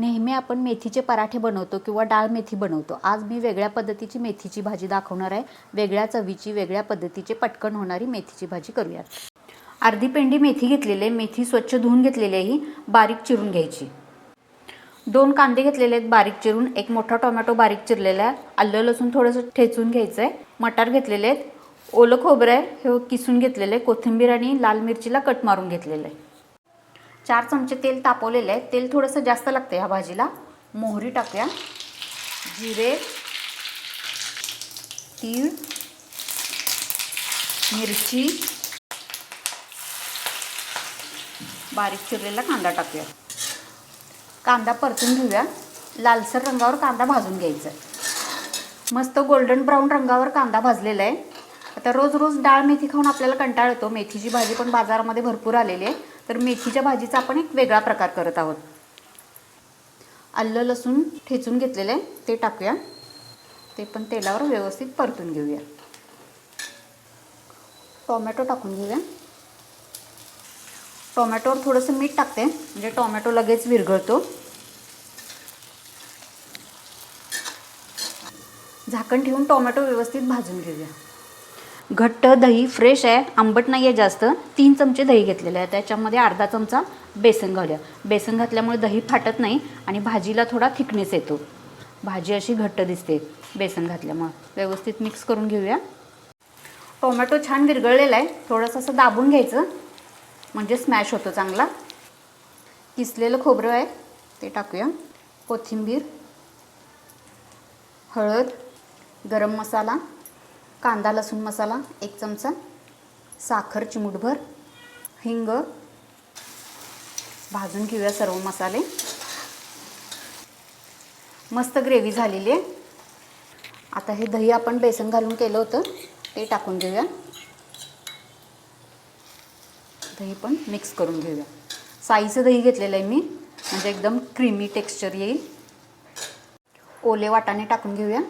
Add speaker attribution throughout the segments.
Speaker 1: नेहमी आपण मेथीचे पराठे बनवतो किंवा डाळ मेथी बनवतो. आज मी वेगळ्या पद्धतीची मेथीची भाजी दाखवणार आहे. वेगळ्या चवीची वेगळ्या पद्धतीची पटकन होणारी मेथीची भाजी करूयात. अर्धी पेंडी मेथी घेतलेली आहे. मेथी स्वच्छ धुवून घेतलेली आहे. ही बारीक चिरून घ्यायची. दोन कांदे घेतलेले आहेत बारीक चिरून. एक मोठा टोमॅटो बारीक चिरलेला आहे. आलं लसूण थोडंसं ठेचून घ्यायचं आहे मटार घेतलेले आहेत. ओलं खोबरं आहे. हे किसून घेतलेलं आहे. कोथिंबीर आणि लाल मिरचीला कट मारून घेतलेलं आहे. चार चमचे तेल तापवलेलं आहे. तेल थोडंसं जास्त लागतं ह्या भाजीला. मोहरी टाकूया. जिरे. तीळ. मिरची. बारीक चिरलेला कांदा टाकूया. कांदा परतून घेऊया. लालसर रंगावर कांदा भाजून घ्यायचा. मस्त गोल्डन ब्राऊन रंगावर कांदा भाजलेला आहे. आता रोज रोज डाळ मेथी खाऊन आपल्याला कंटाळ येतो. मेथीची भाजी पण बाजारामध्ये भरपूर आलेली आहे. तर मेथीच्या भाजीचा आपण एक वेगळा प्रकार करत आहोत. आलं लसूण ठेचून घेतलेलं आहे ते टाकूया. ते पण तेलावर व्यवस्थित परतून घेऊया. टोमॅटो टाकून घेऊया. टोमॅटोवर थोडंसं मीठ टाकते म्हणजे टोमॅटो लगेच विरघळतो. झाकण ठेवून टोमॅटो व्यवस्थित भाजून घेऊया. घट्ट दही फ्रेश आहे आंबट नाही आहे जास्त. तीन चमचे दही घेतलेले आहे. त्याच्यामध्ये अर्धा चमचा बेसन घालूया. बेसन घातल्यामुळे दही फाटत नाही आणि भाजीला थोडा थिकनेस येतो. भाजी अशी घट्ट दिसते बेसन घातल्यामुळं. व्यवस्थित मिक्स करून घेऊया. टोमॅटो छान विरघळलेला आहे. थोडंसं असं दाबून घ्यायचं. म्हणजे स्मॅश होतो चांगला. किसलेलं खोबरं आहे ते टाकूया. कोथिंबीर हळद गरम मसाला. कांदा लसूण मसाला एक चमचा. साखर चिमूटभर. हिंग. भाजून घेऊया सर्व मसाले. मस्त ग्रेव्ही झालेली आहे. आता हे दही आपण बेसन घालून केलं होतं. ते टाकून घेऊया. दही पण मिक्स करून घेऊया. साईचं दही घेतलेलं आहे मी. म्हणजे एकदम क्रीमी टेक्स्चर येईल. ओले वाटाणे टाकून घेऊया.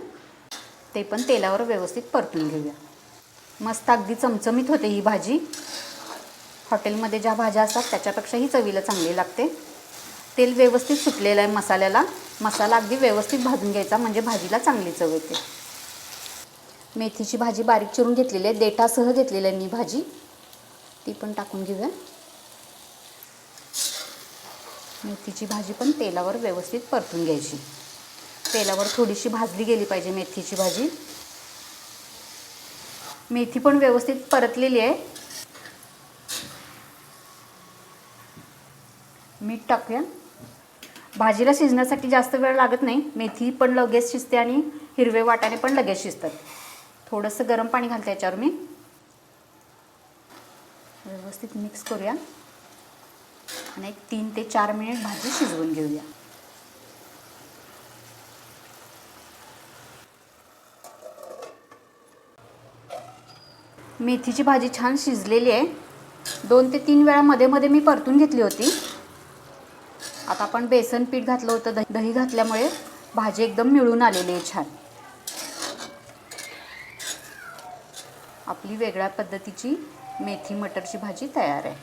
Speaker 1: ते पण तेलावर व्यवस्थित परतून घेऊया. मस्त अगदी चमचमीत होते ही भाजी. हॉटेलमध्ये ज्या भाज्या असतात त्याच्यापेक्षा ही चवीला चांगली लागते. तेल व्यवस्थित सुटलेलं आहे मसाल्याला. मसाला अगदी व्यवस्थित भाजून घ्यायचा म्हणजे भाजीला चांगली चव येते. मेथीची भाजी बारीक चिरून घेतलेली आहे. देठासह घेतलेली आहे मी भाजी. ती पण टाकून घेऊया. मेथीची भाजी पण तेलावर व्यवस्थित परतून घ्यायची. तेलावर थोडीशी भाजली गेली पाहिजे मेथीची भाजी. मेथी पण व्यवस्थित परतलेली आहे. मीठ टाकूया. भाजीला शिजण्यासाठी जास्त वेळ लागत नाही. मेथी पण लगेच शिजते आणि हिरवे वाटाणे पण लगेच शिजतात. थोडंसं गरम पाणी घालते याच्यावर मी. व्यवस्थित मिक्स करूया. आणि एक तीन ते चार मिनिट भाजी शिजवून घेऊया. मेथीची भाजी छान शिजलेली आहे. दोन ते तीन वेळा मध्ये मध्ये मी परतून घेतली होती. आता आपण बेसन पीठ घातलं होतं. दही दही घातल्यामुळे भाजी एकदम मिळून आलेली आहे छान. आपली वेगळ्या पद्धतीची मेथी मटरची भाजी तयार आहे.